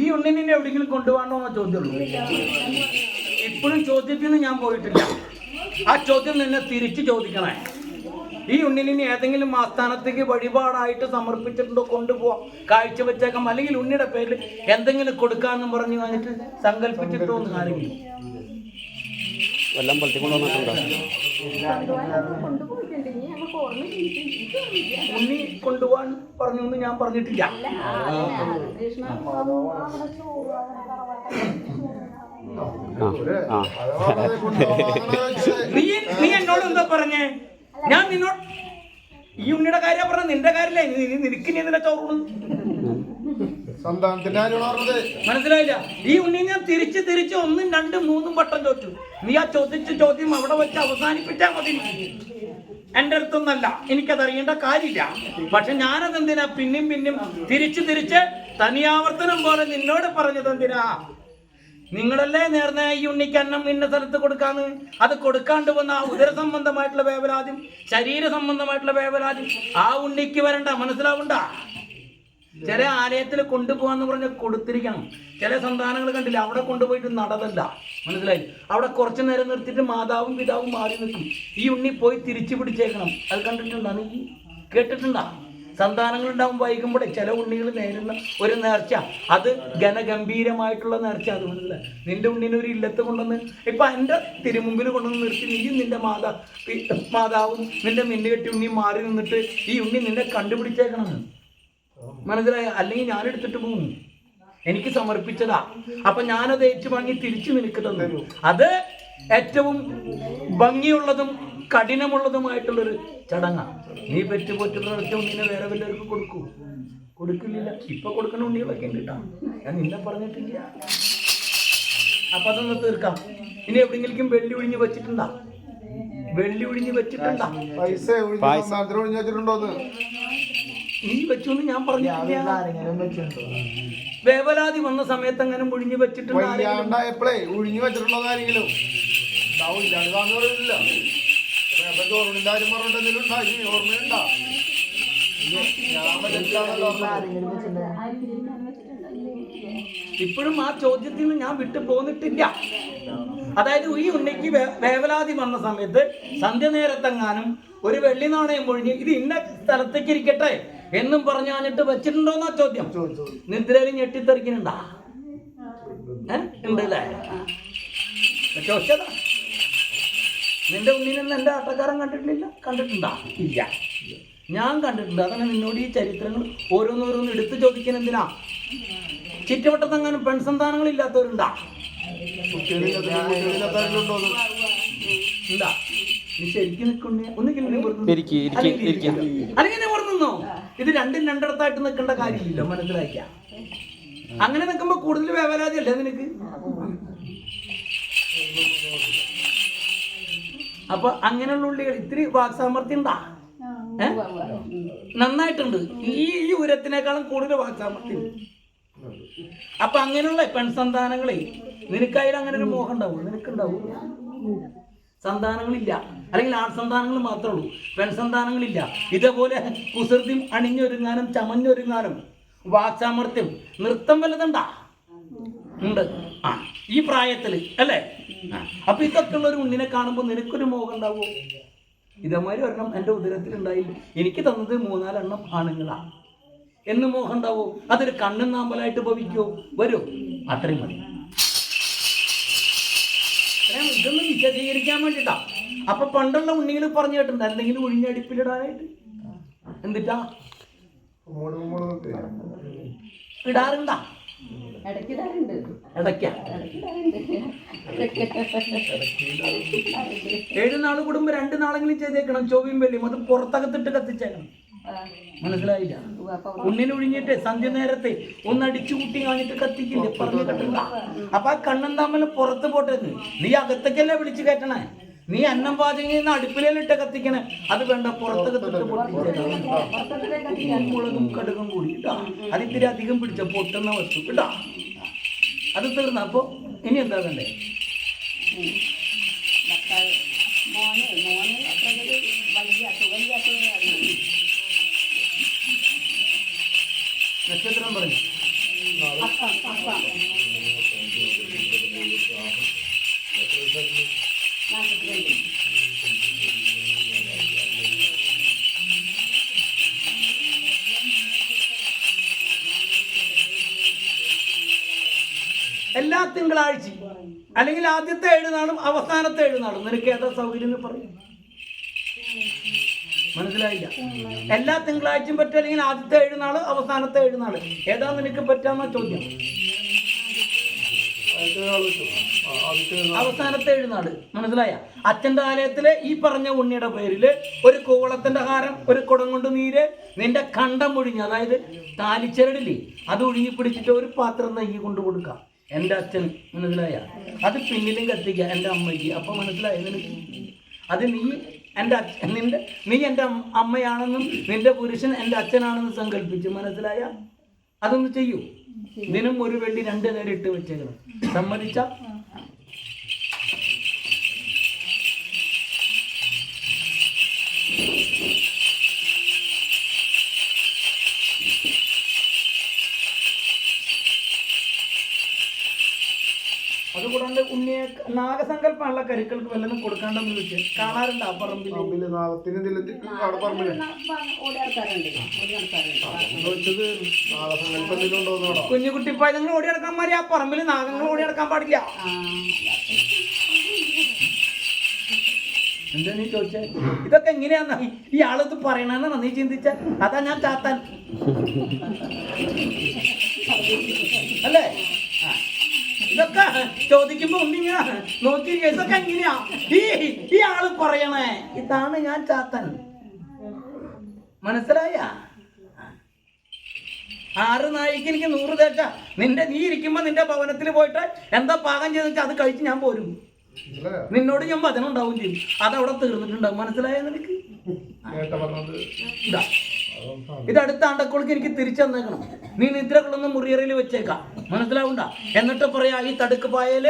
ഈ ഉണ്ണിനെ എവിടെയെങ്കിലും കൊണ്ടുപോകണ്ടോ എന്ന ചോദ്യമുള്ളൂ. ഇപ്പോഴും ചോദ്യത്തിന് ഞാൻ പോയിട്ടില്ല. ആ ചോദ്യം നിന്നെ തിരിച്ചു ചോദിക്കണേ. ഈ ഉണ്ണിനെ ഏതെങ്കിലും ആസ്ഥാനത്തേക്ക് വഴിപാടായിട്ട് സമർപ്പിച്ചിട്ടുണ്ടോ കൊണ്ടുപോവാം. കാഴ്ചവെച്ചേക്കാം അല്ലെങ്കിൽ ഉണ്ണിയുടെ പേരിൽ എന്തെങ്കിലും കൊടുക്കാമെന്ന് പറഞ്ഞു കഴിഞ്ഞിട്ട് സങ്കല്പിച്ചിട്ടോ എന്ന് ആരെങ്കിലും? കൊണ്ടുവന്നിട്ടുണ്ടോ ഉണ്ണി കൊണ്ടുപോകാൻ പറഞ്ഞു എന്ന് ഞാൻ പറഞ്ഞിട്ടില്ല. നീ നീ എന്നോട് എന്താ പറഞ്ഞേ? ഞാൻ നിന്നോട് ഈ ഉണ്ണിയുടെ കാര്യം പറഞ്ഞ നിന്റെ നീ- നിനക്ക് നീ എന്തിനാ ചോറുണ് സന്താനത്തിന്റെ കാര്യമാണ് പറഞ്ഞത്. മനസ്സിലായില്ല? ഈ ഉണ്ണി ഞാൻ തിരിച്ച് തിരിച്ച് ഒന്നും രണ്ടും മൂന്നും വട്ടം ചോദിച്ചു. നീ ആ ചോദിച്ച ചോദ്യം അവിടെ വെച്ച് അവസാനിപ്പിച്ചാൽ മതി. എന്റെ അടുത്തൊന്നല്ല. എനിക്കത് അറിയേണ്ട കാര്യമില്ല. പക്ഷെ ഞാനത് എന്തിനാ പിന്നെയും പിന്നെയും തിരിച്ച് തിരിച്ച് തനിയാവർത്തനം പോലെ നിന്നോട് പറഞ്ഞത് എന്തിനാ നിങ്ങളല്ലേ നേർന്ന ഈ ഉണ്ണിക്ക് അന്നം ഇന്ന സ്ഥലത്ത് കൊടുക്കാന്ന്? അത് കൊടുക്കാണ്ട് വന്ന ആ ഉദര സംബന്ധമായിട്ടുള്ള വേവലാദ്യം ശരീര സംബന്ധമായിട്ടുള്ള വേവലാദ്യം ആ ഉണ്ണിക്ക് വരണ്ട മനസ്സിലാവണ്ട? ചില ആലയത്തിൽ കൊണ്ടുപോകാന്ന് പറഞ്ഞ് കൊടുത്തിരിക്കണം. ചില സന്താനങ്ങൾ കണ്ടില്ല അവിടെ കൊണ്ടുപോയിട്ട് നടതല്ല മനസ്സിലായി? അവിടെ കുറച്ചു നേരം നിർത്തിയിട്ട് മാതാവും പിതാവും മാറി നിൽക്കും ഈ ഉണ്ണി പോയി തിരിച്ചു പിടിച്ചേക്കണം. അത് കണ്ടിട്ടുണ്ടോ നീ? കേട്ടിട്ടുണ്ടോ? സന്താനങ്ങൾ ഉണ്ടാവും വൈകുമ്പോഴേ ചില ഉണ്ണികൾ നേരുന്ന ഒരു നേർച്ച. അത് ഘനഗംഭീരമായിട്ടുള്ള നേർച്ച. അത് നിന്റെ ഉണ്ണിനെ ഒരു ഇല്ലത്ത് കൊണ്ടുവന്ന് ഇപ്പൊ എന്റെ തിരുമുമ്പിൽ കൊണ്ടുവന്ന് നിർത്തി. നീ നിന്റെ മാതാ മാതാവും നിന്റെ മിന്നുകെട്ടി ഉണ്ണി മാറി നിന്നിട്ട് ഈ ഉണ്ണി നിന്നെ കണ്ടുപിടിച്ചേക്കണം. മനസ്സിലായ? അല്ലെങ്കിൽ ഞാൻ എടുത്തിട്ട് പോകും എനിക്ക് സമർപ്പിച്ചതാ. അപ്പൊ ഞാനത് ഏറ്റുവാങ്ങി തിരിച്ചു നിനക്ക് തന്നു. അത് ഏറ്റവും ഭംഗിയുള്ളതും കഠിനമുള്ളതുമായിട്ടുള്ളൊരു ചടങ്ങാണ് നീ പെറ്റുപോറ്റുന്ന ഒറ്റ ഉണ്ണിനെ വേറെ വല്ലവർക്കും കൊടുക്കൂ. കൊടുക്കില്ല ഇപ്പൊ കൊടുക്കുന്ന ഉണ്ണികളൊക്കെ ഉണ്ട് കേട്ടോ. ഞാൻ നിന്നെ പറഞ്ഞിട്ടില്ല. അപ്പൊ അതൊന്ന് തീർക്കാം. ഇനി എവിടെങ്കിലും വെള്ളി ഒഴിഞ്ഞ് വെച്ചിട്ടുണ്ടാ? വെള്ളി ഒഴിഞ്ഞ് വെച്ചിട്ടുണ്ടോ? പൈസ ഒഴിഞ്ഞ് സന്താനത്തിന് ഒഴിഞ്ഞു വെച്ചിട്ടുണ്ടോന്ന് നീ വെച്ചു എന്ന് ഞാൻ പറഞ്ഞിട്ടില്ല വേവലാതി വന്ന സമയത്ത് അങ്ങനെ മുഴിഞ്ഞു വെച്ചിട്ടുണ്ടോ എപ്പോഴേ ഒഴിഞ്ഞു വെച്ചിട്ടുണ്ടോ ആരെങ്കിലും? ഉണ്ടാവില്ല ഇപ്പോഴും ആ ചോദ്യത്തിൽ നിന്ന് ഞാൻ വിട്ടു പോന്നിട്ടില്ല. അതായത് ഈ ഉണ്ണിക്ക് വേവലാതി വന്ന സമയത്ത് സന്ധ്യ നേരത്തെങ്ങാനും ഒരു വെള്ളി നാണയം ഒഴിഞ്ഞ് ഇത് ഇന്ന സ്ഥലത്തേക്ക് ഇരിക്കട്ടെ എന്നും പറഞ്ഞു കഴിഞ്ഞിട്ട് വെച്ചിട്ടുണ്ടോന്നാ ചോദ്യം? നിദ്രയിൽ ഞെട്ടിത്തെറിക്കുന്നുണ്ടാ? ഏ? ഉണ്ടല്ലേ? ചോദിച്ചതാ നിന്റെ ഉണ്ണിനൊന്നും എന്റെ ആട്ടക്കാരൻ കണ്ടിട്ടില്ല? കണ്ടിട്ടുണ്ടാ? ഇല്ല. ഞാൻ കണ്ടിട്ടുണ്ട്. അതാണ് നിന്നോട് ഈ ചരിത്രങ്ങൾ ഓരോന്നോരോന്ന് എടുത്തു ചോദിക്കാൻ എന്തിനാ? ചുറ്റുവട്ടത്തെങ്ങാനും പെൺസന്താനങ്ങൾ ഇല്ലാത്തവരുണ്ടാ? ഉണ്ടാ? നീ ശരിക്കും നിൽക്കുന്നേ ഒന്നുകിൽ നീ അല്ലെങ്കിൽ നീ നിന്നോ? ഇത് രണ്ടും രണ്ടിടത്തായിട്ട് നിൽക്കേണ്ട കാര്യമില്ല. മനസ്സിലാക്കിയ അങ്ങനെ നിൽക്കുമ്പോ കൂടുതൽ വേവലാതി അല്ലേ നിനക്ക്? അപ്പൊ അങ്ങനെയുള്ള ഉള്ളികൾ ഇത്തിരി വാക്സാമർത്ഥ്യം ഉണ്ടാ? നന്നായിട്ടുണ്ട്. ഈ ഈ ഉരത്തിനേക്കാളും കൂടുതൽ വാക്സാമർത്ഥ്യം. അപ്പൊ അങ്ങനെയുള്ള പെൺസന്താനങ്ങളെ നിനക്കായാലും അങ്ങനെ ഒരു മോഹം ഉണ്ടാവും? നിനക്കുണ്ടാവും? സന്താനങ്ങളില്ല. അല്ലെങ്കിൽ ആൺസന്താനങ്ങൾ മാത്രമേ ഉള്ളൂ. പെൺസന്താനങ്ങളില്ല. ഇതേപോലെ കുസൃതി അണിഞ്ഞൊരുങ്ങാനും ചമഞ്ഞൊരുങ്ങാനും വാക്സാമർത്ഥ്യം നൃത്തം വല്ലതുണ്ടാ ഉണ്ട്? ആ ഈ പ്രായത്തിൽ അല്ലേ. അപ്പൊ ഇതൊക്കെ ഉള്ള ഒരു ഉണ്ണിനെ കാണുമ്പോൾ നിനക്കൊരു മോഹം ഉണ്ടാവുമോ ഇതേമാതിരി ഒരെണ്ണം എന്റെ ഉദരത്തിൽ ഉണ്ടായില്ല എനിക്ക് തന്നത് മൂന്നാലെണ്ണം ആണുങ്ങളാ. എന്ന് മോഹം ഉണ്ടാവോ? അതൊരു കണ്ണും നാമ്പലായിട്ട് ഭവിക്കോ? വരും. അത്രയും മതി. ഇതൊന്ന് വിശദീകരിക്കാൻ വേണ്ടിട്ടാ. അപ്പൊ പണ്ടുള്ള ഉണ്ണികൾ പറഞ്ഞു കേട്ടിട്ടുണ്ട്. എന്തെങ്കിലും ഒഴിഞ്ഞടിപ്പിലിടാനായിട്ട് എന്തിട്ടാ. ഇടാറുണ്ടാ? ഏഴ് നാൾ കൂടുമ്പോ രണ്ട് നാളെങ്കിലും ചെയ്തേക്കണം. ചൊവ്വയും വെള്ളിയും. അത് പുറത്തകത്തിട്ട് കത്തിച്ചേക്കണം. മനസ്സിലായില്ല? ഉണ്ണിന് ഒഴിഞ്ഞിട്ട് സന്ധ്യ നേരത്തെ ഒന്ന് അടിച്ചു കൂട്ടി കാണിട്ട് കത്തിക്കില്ലേ? പറഞ്ഞു കെട്ടണ്ട. അപ്പൊ ആ കണ്ണും തമ്മിൽ പുറത്ത് പോട്ടെ നീ അകത്തേക്കല്ലേ വിളിച്ചു കയറ്റണേ? നീ അന്നം പാചകം ചെയ്യുന്ന അടുപ്പിലേലിട്ട് കത്തിക്കണേ. അത് വേണ്ട പുറത്തൊക്കെ പൊട്ടിച്ചേക്കാം മുളകും കടുകും കൂടി കേട്ടോ അത് ഇത്തിരി അധികം പിടിച്ച പൊട്ടുന്ന വസ്തു. കേട്ടോ അത് തീർന്ന. അപ്പൊ ഇനി എന്താ വേണ്ടേ? നക്ഷത്രം പറഞ്ഞു? തിങ്കളാഴ്ചയും അല്ലെങ്കിൽ ആദ്യത്തെ ഏഴ് നാളും അവസാനത്തെ ഏഴ് നാളും നിനക്ക് ഏതാ സൗകര്യം എന്ന് പറയും. മനസ്സിലായില്ല? എല്ലാ തിങ്കളാഴ്ചയും പറ്റും അല്ലെങ്കിൽ ആദ്യത്തെ ഏഴ് നാൾ അവസാനത്തെ ഏഴ് നാൾ ഏതാ നിനക്ക് പറ്റാന്ന ചോദ്യം? അവസാനത്തെ ഏഴ് നാട് മനസ്സിലായ? അച്ഛന്റെ ആലയത്തിലെ ഈ പറഞ്ഞ ഉണ്ണിയുടെ പേരിൽ ഒരു കൂവളത്തിന്റെ ഹാരം ഒരു കുടം കൊണ്ട് നീര് നിന്റെ കണ്ടം ഒഴിഞ്ഞ് അതായത് താലിച്ചരടില്ലേ? അത് ഒഴുകി പിടിച്ചിട്ട് ഒരു പാത്രം നെയ്യ് കൊണ്ട് കൊടുക്കാം. എന്റെ അച്ഛൻ മനസ്സിലായ? അത് പിന്നിലും കത്തിക്കുക എന്റെ അമ്മയ്ക്ക്. അപ്പൊ മനസ്സിലായ നിനക്ക്? അത് നീ എന്റെ അച്ഛൻ നിന്റെ നീ എന്റെ അമ്മയാണെന്നും നിന്റെ പുരുഷൻ എന്റെ അച്ഛനാണെന്നും സങ്കല്പിച്ച്. മനസ്സിലായ? അതൊന്ന് ചെയ്യൂ. നിനും ഒരു വെള്ളി രണ്ട് നേരം ഇട്ട് വെച്ചേക്കണം. സമ്മതിച്ച? അതുകൂടാണ്ട് ഉണ്ണിയെ നാഗസങ്കല്പമുള്ള കരുക്കൾക്ക് വല്ലതും കൊടുക്കാണ്ടെന്ന് വെച്ച് കാണാറുണ്ട് ആ പറമ്പിൽ പറമ്പിൽ നാളത്തിന് ഇതിലെത്തി അവിടെ പറമ്പിൽ. ഓടി നടക്കാറുണ്ട്. ഓടി എന്തെങ്കിലും ഓടി നടക്കാൻ മാറി ആ പറമ്പിൽ നാഗങ്ങൾ ഓടി നടക്കാൻ പാടില്ല. എന്താ നീ ചോദിച്ചേ? ഇതൊക്കെ എങ്ങനെയാന്നാ ഈ ആളിത് പറയണെന്ന നീ ചിന്തിച്ച? അതാ ഞാൻ ചാത്താൻ. അല്ലേ. ഇതൊക്കെ ചോദിക്കുമ്പോ ഒന്നിങ്ങനെ നോക്കി ഇതൊക്കെ എങ്ങനെയാ? ഈ ഈ ആൾ പറയണേ. ഇതാണ് ഞാൻ ചാത്തൻ. മനസ്സിലായ? ആറ് നായിക്ക് എനിക്ക് നൂറ് തേച്ച. നിന്റെ നീ ഇരിക്കുമ്പോ നിന്റെ ഭവനത്തിൽ പോയിട്ട് എന്താ പാകം ചെയ്തു വെച്ചാൽ അത് കഴിച്ച് ഞാൻ പോരും. നിന്നോട് ഞാൻ വചനം ഉണ്ടാവും ചെയ്യും. അതവിടെ തീർന്നിട്ടുണ്ടാവും. മനസ്സിലായ നിനക്ക്? ഇതാ അടുത്ത അണ്ടക്കോളക്ക് എനിക്ക് തിരിച്ചു തന്നേക്കണം നീ നിദ്ര കൊള്ളുന്ന മുറിയറയിൽ വെച്ചേക്കാം. മനസ്സിലാവണ്ട? എന്നിട്ട് പറയാ ഈ തടുക്ക് പായൽ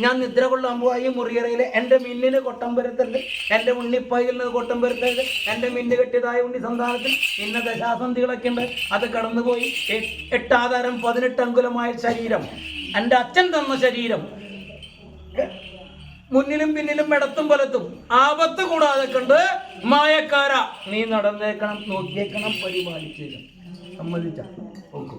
ഞാൻ നിദ്ര കൊള്ളാൻ പോവാ. ഈ മുറിയറയിൽ എന്റെ മിന്നിന് കൊട്ടം പരത്തരുത്. എന്റെ ഉണ്ണിപ്പായിൽ നിന്ന് കൊട്ടം പരത്തരുത്. എന്റെ മിന്ന് കെട്ടിയതായ ഉണ്ണി സന്താനത്തിൽ ഇന്ന ദശാസന്ധികളൊക്കെ ഉണ്ട്. അത് കടന്നുപോയി. എട്ടാധാരം പതിനെട്ട് അങ്കുലമായ ശരീരം. എന്റെ അച്ഛൻ തന്ന ശരീരം. മുന്നിലും പിന്നിലും ഇടത്തും വലത്തും ആപത്ത് കൂടാതെ കണ്ട് മായക്കാര. നീ നടന്നേക്കണം നോക്കിയേക്കണം പരിപാലിച്ചേക്കണം. സമ്മതിച്ച. ഓക്കെ.